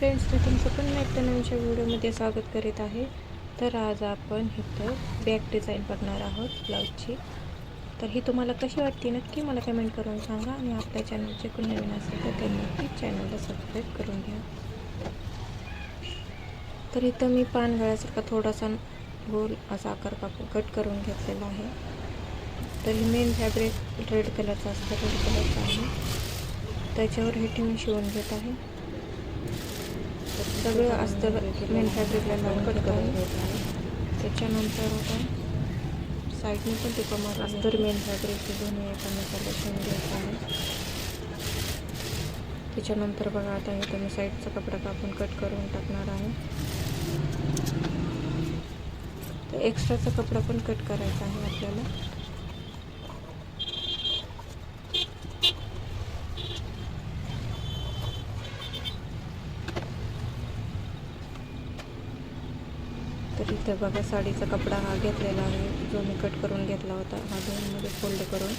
Friends मी तुमचं पुन्हा एकदा नवीनच्या व्हिडिओमध्ये स्वागत करीत आहे. तर आज आपण इथं बॅक डिझाईन बघणार आहोत ब्लाऊजची. तर ही तुम्हाला कशी वाटते नक्की मला कमेंट करून सांगा आणि आपल्या चॅनलचे कोण नवीन असेल तर त्यांनी नक्की चॅनलला सबस्क्राईब करून घ्या. तर इथं मी पानगळ्यासारखा थोडासा गोल असा आकार कापून कट करून घेतलेला आहे. तर ही मेन फॅब्रिक रेड कलरचा असतं रेड कलरचा आहे. त्याच्यावर हे ठेवून शिवून घेत आहे. सगळं असतं मेन फॅब्रिकला लावून कट करून त्याच्यानंतर आपण साईडने पण ते कमर अस्तर मेन फॅब्रिक दोन्ही एकामेकाला शिवून घ्यायचं आहे. त्याच्यानंतर बघा आता हे तुम्ही साईडचा कपडा कापून कट करून टाकणार आहे. तर एक्स्ट्राचा कपडा पण कट करायचा आहे आपल्याला तर इथे बघा साडीचा कपडा हा घेतलेला आहे. जो मी कट करून घेतला होता हा दोनमध्ये फोल्ड करून.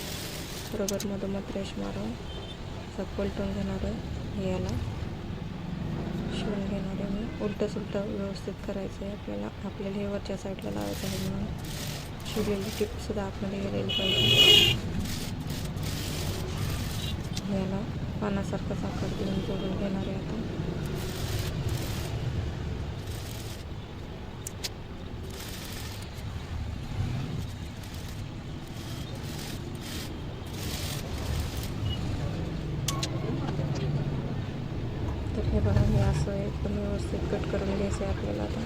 बरोबर मधोमध रेश मारून असं पलटून घेणार आहे याला. शिवून घेणार आहे मी. उलटं सुलटं व्यवस्थित करायचं आहे आपल्याला. आपल्याला हे वरच्या साईडला लावायचं आहे म्हणून. शिवलेली टिपसुद्धा आतमध्ये गेलेली पाहिजे. याला पानासारखा साखर देऊन जोडून घेणार आहे आता तर हे बघा हे असं एकदम व्यवस्थित कट करून घ्यायचं आहे आपल्याला आता.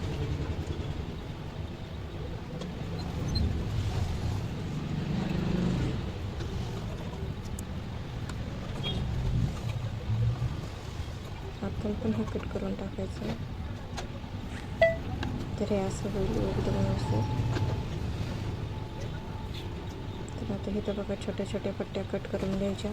आपण पण हे कट करून टाकायचं. तर हे असं होईल एकदम व्यवस्थित. तर आता इथं बघा छोट्या छोट्या पट्ट्या कट करून घ्यायच्या.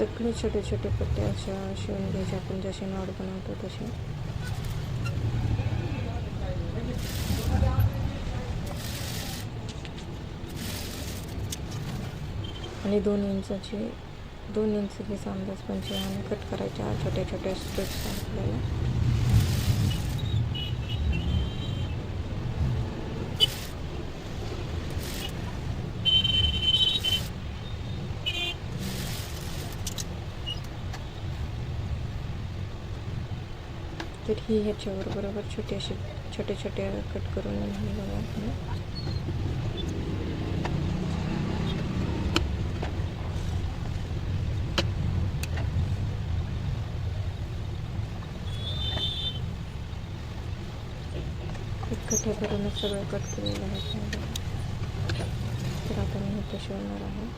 सगळे छोटे छोटे पट्टे अशा शिवून घ्यायचे. आपण जसे नॉड बनवतो तसे. आणि दोन इंचाचे दोन इंच अंदाज पंचे आणि कट करायच्या छोट्या छोट्या स्ट्रिप्स आपल्याला. तर ही ह्याच्यावर बरोबर छोटे असे छोटे छोटे कट करून हे बघा इकठ्ठे करूनच सगळं कट केलेलं आहे तर आता मी इथे शिवणार आहे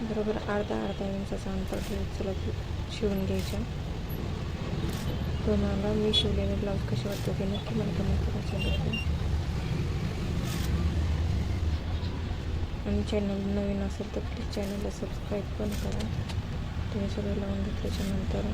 बरोबर अर्धा अर्धा इंचाचा अंतर चला शिवून घ्यायच्या. तुम्हाला मी शिवलेले ब्लाऊज कसे वाटतो की नक्की मला कमेंट करून सांगितलं आणि चॅनल नवीन असेल तर प्लीज चॅनलला सबस्क्राईब पण करा. तुम्ही सगळं लावून घेतल्याच्यानंतर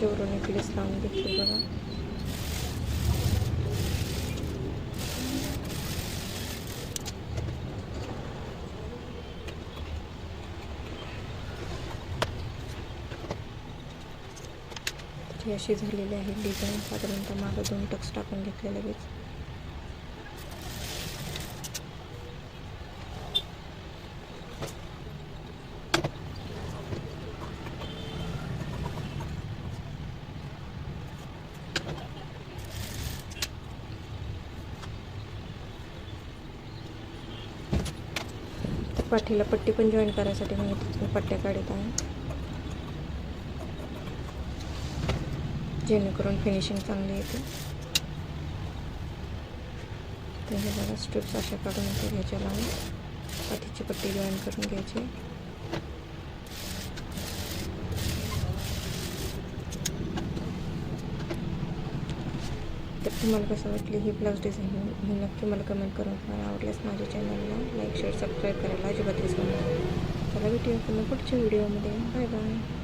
लेस लावून घेतली बघा. अशी झालेली आहे डिझाईन साधारणतः मागं दोन टक्स टाकून घेतले लगेच. पाठीला पट्टी पण जॉईन करायसाठी मी तिथून पट्ट्या काढत आहे. जेणेकरून फिनिशिंग चांगली येते. तर हे बघा स्ट्रिप्स अशा काढून इथे घ्यायच्या लावून. पाठीची पट्टी जॉईन करून घ्यायची. तर तुम्हाला कसं वाटली ही ब्लाऊज डिझाईन ही नक्की मला कमेंट करून तुम्हाला आवडल्यास माझ्या चॅनलला शेअर सबस्क्राईब करायला अजिबात विसरू नका. चला भेटूया पुन्हा पुढच्या व्हिडिओमध्ये बाय बाय